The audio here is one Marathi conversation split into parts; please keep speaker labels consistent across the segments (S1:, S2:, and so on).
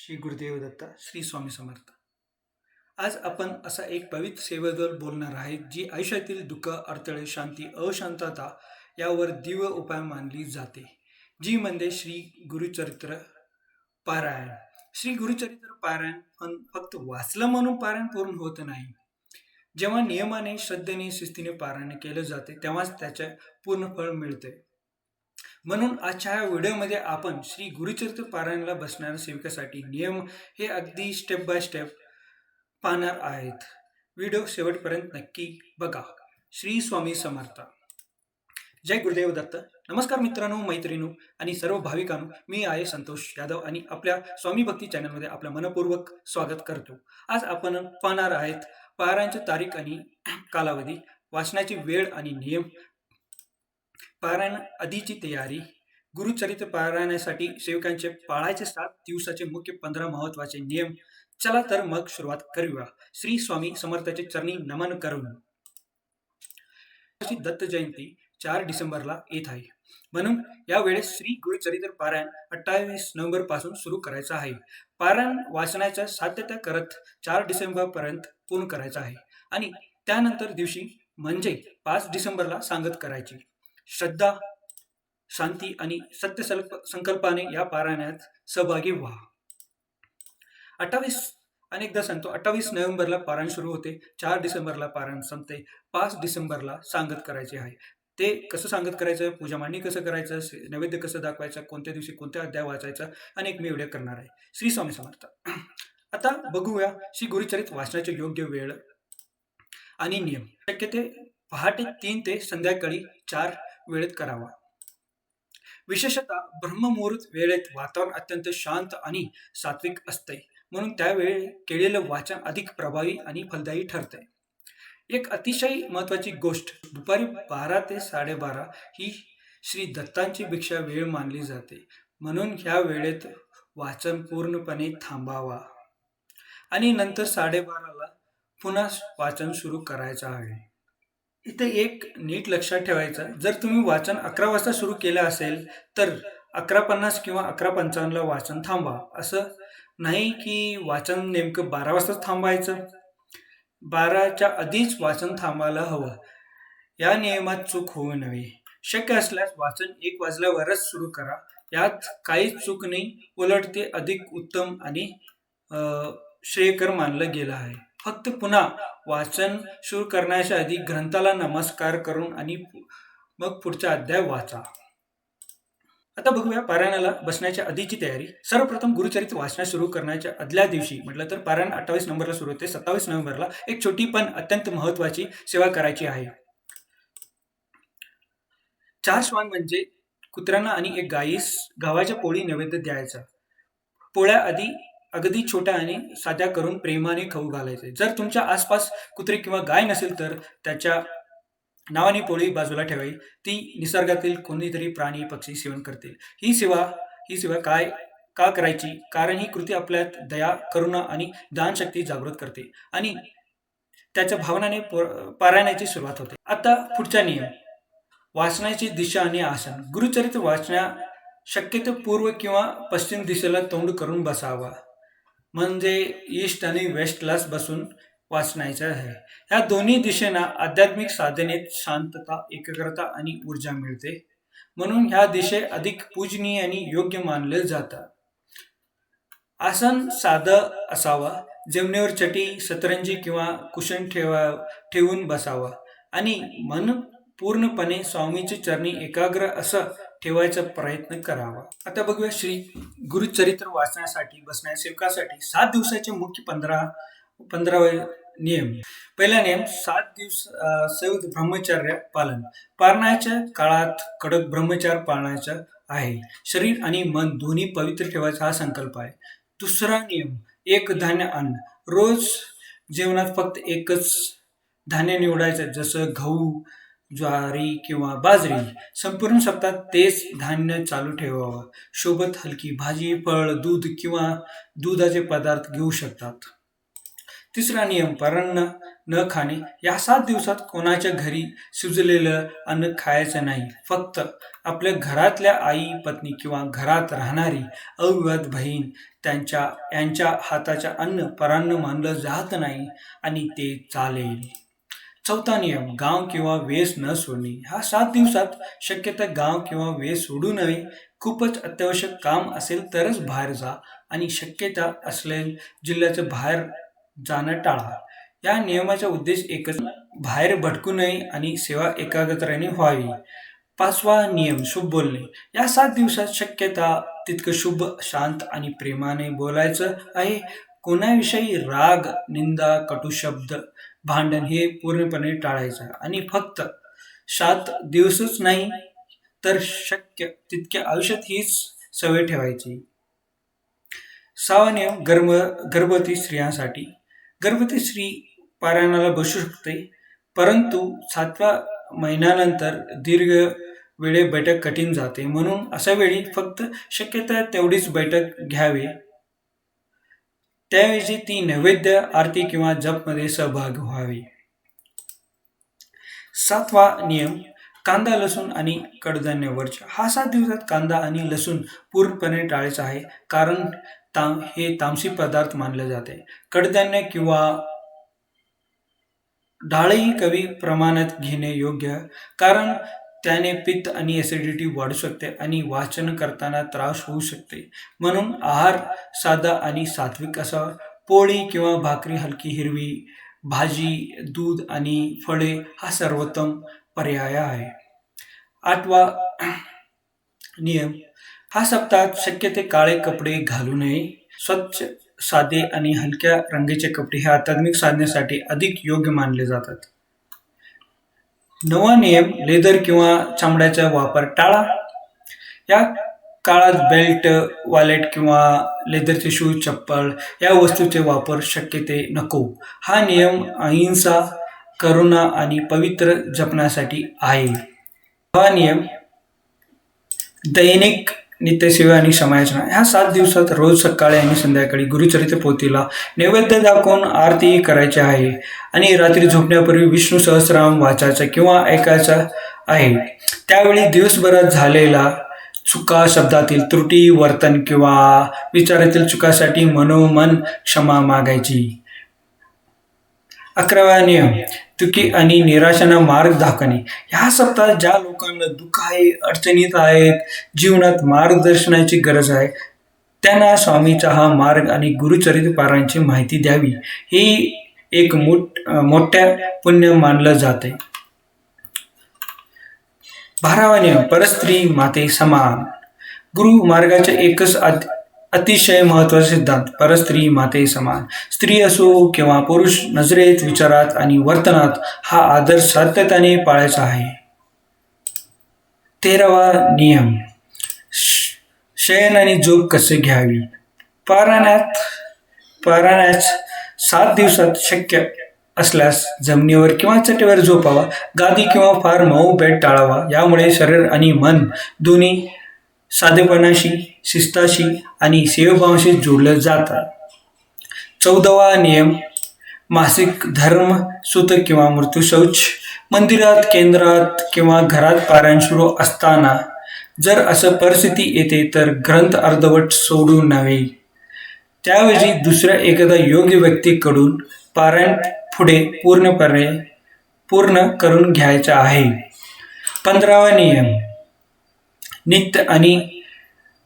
S1: श्री गुरुदेव दत्त श्री स्वामी समर्थ. आज आपण असा एक पवित्र सेवेबद्दल बोलणार आहे जी आयुष्यातील दुःख अडथळे शांती अशांतता यावर दिव्य उपाय मानली जाते जी म्हणजे श्री गुरुचरित्र पारायण. श्री गुरुचरित्र पारायण पण फक्त वाचलं म्हणून पारायण पूर्ण होत नाही. जेव्हा नियमाने श्रद्धेने शिस्तीने पारायण केलं जाते तेव्हाच त्याचे पूर्ण फळ मिळते. म्हणून आजच्या ह्या व्हिडिओमध्ये आपण श्री गुरुचरित्र पारायणाला बसणाऱ्या सेविकासाठी नियम हे अगदी स्टेप बाय स्टेप पाहणार आहेत. व्हिडिओ शेवटपर्यंत नक्की बघा. श्री स्वामी समर्थ. जय गुरुदेव दत्त. नमस्कार मित्रांनो मैत्रिणू आणि सर्व भाविकांनो मी आहे संतोष यादव आणि आपल्या स्वामी भक्ती चॅनलमध्ये आपलं मनपूर्वक स्वागत करतो. आज आपण पाहणार आहेत पारायणची तारीख आणि कालावधी वाचण्याची वेळ आणि नियम पारायण आधीची तयारी. गुरुचरित्र पारायणासाठी सेवकांचे पाळायचे सात दिवसाचे मुख्य पंधरा महत्त्वाचे नियम. चला तर मग सुरुवात करूया. श्री स्वामी समर्थाचे चरणी नमन करून. दत्त जयंती चार डिसेंबरला येत आहे. म्हणून यावेळेस श्री गुरुचरित्र पारायण अठ्ठावीस नोव्हेंबरपासून सुरू करायचं आहे. पारायण वाचनाच्या साध्यता करत चार डिसेंबर पर्यंत पूर्ण करायचं आहे. आणि त्यानंतर दिवशी म्हणजे पाच डिसेंबरला सांगत करायची. श्रद्धा शांती आणि सत्य संकल्पाने या पारायणात सहभागी व्हा. अठ्ठावीस अनेकदा सांगतो अठ्ठावीस नोव्हेंबरला पारायण सुरू होते चार डिसेंबरला पारायण संपते पाच डिसेंबरला सांगत करायचे आहे. ते कसं सांगत करायचं? पूजा मांडणी कसं करायचं? नैवेद्य कसं दाखवायचं? कोणत्या दिवशी कोणत्या अध्याय वाचायचा? अनेक मी व्हिडिओ करणार आहे. श्री स्वामी समर्थ. आता बघूया श्री गुरुचरित वाचण्याचे योग्य वेळ आणि नियम. शक्य ते पहाटे तीन ते संध्याकाळी चार वेळेत करावा. विशेषतः ब्रह्ममुहूर्त वेळेत वातावरण अत्यंत शांत आणि सात्विक असते. म्हणून त्यावेळी केलेलं वाचन अधिक प्रभावी आणि फलदायी ठरते. एक अतिशय महत्वाची गोष्ट दुपारी बारा ते साडेबारा ही श्री दत्तांची भिक्षा वेळ मानली जाते. म्हणून ह्या वेळेत वाचन पूर्णपणे थांबावा. आणि नंतर साडेबाराला पुन्हा वाचन सुरू करायचं आहे. इथे एक नीट लक्षात ठेवायचं जर तुम्ही वाचन अकरा वाजता सुरू केलं असेल तर अकरा पन्नास किंवा अकरा पंचावन्नला वाचन थांबा असं नाही की वाचन नेमकं बारा वाजताच थांबायचं. बाराच्या आधीच वाचन थांबायला हवं. या नियमात चूक होऊ नये. शक्य असल्यास वाचन एक वाजल्यावरच सुरू करा. यात काहीच चूक नाही. उलट ते अधिक उत्तम आणि श्रेयकर मानलं गेलं आहे. फक्त पुन्हा वाचन सुरू करण्याच्या आधी ग्रंथाला नमस्कार करून आणि पु- मग पुढचा अध्याय वाचा. आता बघूया पारायणाला बसण्याच्या आधीची तयारी. सर्वप्रथम गुरुचरित्र वाचण्यास सुरू करण्याच्या आदल्या दिवशी म्हटलं तर पारायण अठ्ठावीस नोव्हेंबरला सुरू होते. सत्तावीस नोव्हेंबरला एक छोटी पण अत्यंत महत्वाची सेवा करायची आहे. चार श्वान म्हणजे कुत्र्यांना आणि एक गाईस गावाच्या पोळी नैवेद्य द्यायचा. पोळ्या आधी अगदी छोट्या आणि साध्या करून प्रेमाने खाऊ घालायचे. जर तुमच्या आसपास कुत्रे किंवा गाय नसेल तर त्याच्या नावाने पोळी बाजूला ठेवावी. ती निसर्गातील कोणीतरी प्राणी पक्षी सेवन करतील. ही सेवा ही सेवा काय का करायची? कारण ही कृती आपल्यात दया करुणा आणि दानशक्ती जागृत करते आणि त्याच्या भावनाने प- पारायणाची सुरुवात होते. आता पुढचा नियम. वाचण्याची दिशा आणि आसन. गुरुचरित्र वाचण्या शक्यतो पूर्व किंवा पश्चिम दिशेला तोंड करून बसावा. म्हणजे ईस्ट आणि वेस्टलाच बसून वाचनायचं आहे. या दोन्ही दिशेना आध्यात्मिक साधनेत शांतता एकाग्रता आणि ऊर्जा मिळते. म्हणून ह्या दिशे अधिक पूजनीय आणि योग्य मानले जातात. आसन साधं असावा जमिनीवर चटी सतरंजी किंवा कुशन ठेवा ठेवून बसावा. आणि मन पूर्णपणे स्वामीची चरणी एकाग्र असं ठेवायचा प्रयत्न करावा. आता बघूया श्री गुरुचरित्र वाचण्यासाठी बसण्या सेवकासाठी सात दिवसाचे मुख्य पंधरा पंधरावे नियम. पहिला नियम सात दिवस अं, ब्रह्मचर्य पालन. पारणाच्या काळात कडक ब्रह्मचार पाळण्याचा आहे. शरीर आणि मन दोन्ही पवित्र ठेवायचा हा संकल्प आहे. दुसरा नियम एक धान्य अन्न रोज जेवणात फक्त एकच धान्य निवडायचं जसं गहू ज्वारी किंवा बाजरी संपूर्ण सप्ताहात तेच धान्य चालू ठेवावं. सोबत हलकी भाजी फळ दूध किंवा दुधाचे पदार्थ घेऊ शकतात. तिसरा नियम पारायण न खाणे. या सात दिवसात कोणाच्या घरी शिजलेलं अन्न खायचं नाही. फक्त आपल्या घरातल्या आई पत्नी किंवा घरात राहणारी अविवाद बहीण त्यांच्या यांच्या हाताच्या अन्न परान्न मानलं जात नाही आणि ते चालेल. चौथा नियम गाव किंवा वेस न सोडणे. हा सात दिवसात शक्यता गाव किंवा वेस सोडू नये. खूपच अत्यावश्यक काम असेल तरच बाहेर जा आणि शक्यता असलेल जिल्ह्याचं बाहेर जाणं टाळा. या नियमाचा उद्देश एकच बाहेर भटकू नये आणि सेवा एकाग्रतेने व्हावी. पाचवा नियम शुभ बोलणे. या सात दिवसात शक्यता तितकं शुभ शांत आणि प्रेमाने बोलायचं आहे. कोणाविषयी राग निंदा कटुशब्द भांडण हे पूर्णपणे टाळायचं. आणि फक्त सात दिवसच नाही तर शक्य तितक्या आयुष्यात हीच सवय ठेवायची. सहावा नियम गर्भ गर्भवती स्त्रियांसाठी. गर्भवती स्त्री पारायणाला बसू शकते परंतु सातव्या महिन्यानंतर दीर्घ वेळे बैठक कठीण जाते. म्हणून अशा वेळी फक्त शक्यता तेवढीच बैठक घ्यावी. त्याऐवजी ती नैवेद्य आरती किंवा जपमध्ये सहभाग व्हावी. सातवा नियम कांदा लसूण आणि कडधान्य वर्ज हा सात दिवसात कांदा आणि लसूण पूर्णपणे टाळायचा आहे कारण ताम हे तामसी पदार्थ मानले जाते. कडधान्य किंवा डाळही कमी प्रमाणात घेणे योग्य कारण त्याने पित्त आणि ॲसिडिटी वाढू शकते आणि वाचन करताना त्रास होऊ शकते. म्हणून आहार साधा आणि सात्विक असावा पोळी किंवा भाकरी हलकी हिरवी भाजी दूध आणि फळे हा सर्वोत्तम पर्याय आहे. आठवा नियम हा सप्ताहात शक्य ते काळे कपडे घालू नये. स्वच्छ साधे आणि हलक्या रंगाचे कपडे हे आध्यात्मिक साधण्यासाठी अधिक योग्य मानले जातात. नवा नियम लेदर किंवा चामड्याचा वापर टाळा. या काळात बेल्ट वॉलेट किंवा लेदरचे शूज चप्पल या वस्तूचे वापर शक्य ते नको. हा नियम अहिंसा करुणा आणि पवित्र जपण्यासाठी आहे. हा नियम दैनिक नित्यसेवा आणि समायोजना. ह्या सात दिवसात रोज सकाळी आणि संध्याकाळी गुरुचरित्र पोथीला नैवेद्य दाखवून आरती करायची आहे. आणि रात्री झोपण्यापूर्वी विष्णू सहस्राम वाचायचा किंवा ऐकायचा आहे. त्यावेळी दिवसभरात झालेला चुका शब्दातील त्रुटी वर्तन किंवा विचारातील चुकासाठी मनोमन क्षमा मागायची. अकरावा नियम चुकी आणि निराशांना मार्ग दाखवणे ह्या सप्ताहात ज्या लोकांना दुःख आहे अडचणीत आहेत जीवनात मार्गदर्शनाची गरज आहे त्यांना स्वामीचा हा मार्ग आणि गुरुचरित्र माहिती द्यावी. ही एक मोठ मोठ्या पुण्य मानलं जाते. बारावा नियम परस्त्री माते समान. गुरु मार्गाच्या एकच अतिशय महत्त्वाचे सिद्धांत. परस्त्री माते समान. स्त्री असो किंवा पुरुष नजरेत विचारात आणि वर्तनात हा आदर्श सातत्याने पाळायचा आहे. तेरावा नियम. श- शयन आणि झोप कसे घ्यावी? पारायणात पारायणास सात दिवसात शक्य असल्यास जमिनीवर किंवा चटेवर झोपावा. गादी किंवा फार मऊ बेड टाळावा. यामुळे शरीर आणि मन दोन्ही साधेपणाशी शिस्ताशी आणि सेवाभावाशी जोडलं जातात. चौदावा नियम मासिक धर्म सुत किंवा मृत्यू शौच. मंदिरात केंद्रात किंवा घरात पारायण सुरू असताना जर असं परिस्थिती येते तर ग्रंथ अर्धवट सोडू नव्हे. त्याऐवजी दुसऱ्या एखादा योग्य व्यक्तीकडून पारायण पुढे पूर्णपणे पूर्ण करून घ्यायचा आहे. पंधरावा नियम नित्य आणि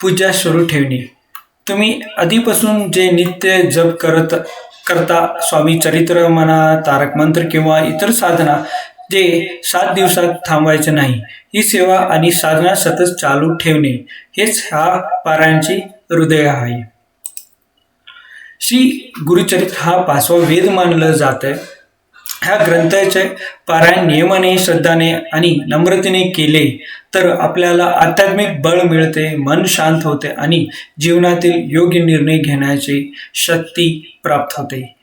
S1: पूजा सुरू ठेवणे. तुम्ही आधीपासून जे नित्य जप करत करता स्वामी चरित्र म्हणा तारक मंत्र किंवा इतर साधना जे सात दिवसात थांबवायचे नाही ही सेवा आणि साधना सतत चालू ठेवणे हेच हा पारायणची हृदय आहे. श्री गुरुचरित्र हा पाचवा वेद मानलं जातं ह्या ग्रंथाचे पारायण नियमाने श्रद्धाने आणि नम्रतेने केले तर आपल्याला आध्यात्मिक बळ मिळते मन शांत होते आणि जीवनातील योग्य निर्णय घेण्याची शक्ती प्राप्त होते.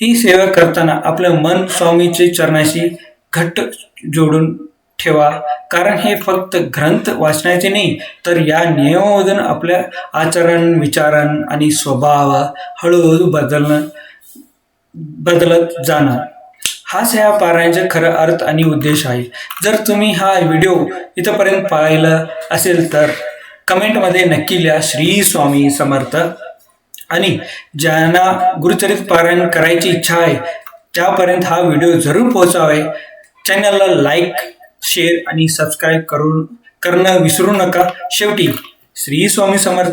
S1: ही सेवा करताना आपलं मन स्वामीचे चरणाशी घट्ट जोडून ठेवा कारण हे फक्त ग्रंथ वाचण्याचे नाही तर या नियमामधून आपल्या आचरण विचारण आणि स्वभाव हळूहळू बदलणं बदलत जाणार. हाच ह्या पारायणाचा खरं अर्थ आणि उद्देश आहे. जर तुम्ही हा व्हिडिओ इथंपर्यंत पाहिला असेल तर कमेंटमध्ये नक्की लिहा श्री स्वामी समर्थ. आणि ज्यांना गुरुचरित पारायण करायची इच्छा आहे त्यापर्यंत हा व्हिडिओ जरूर पोहोचावे. चॅनलला लाईक शेअर आणि सबस्क्राईब करून करणं विसरू नका. शेवटी श्री स्वामी समर्थ.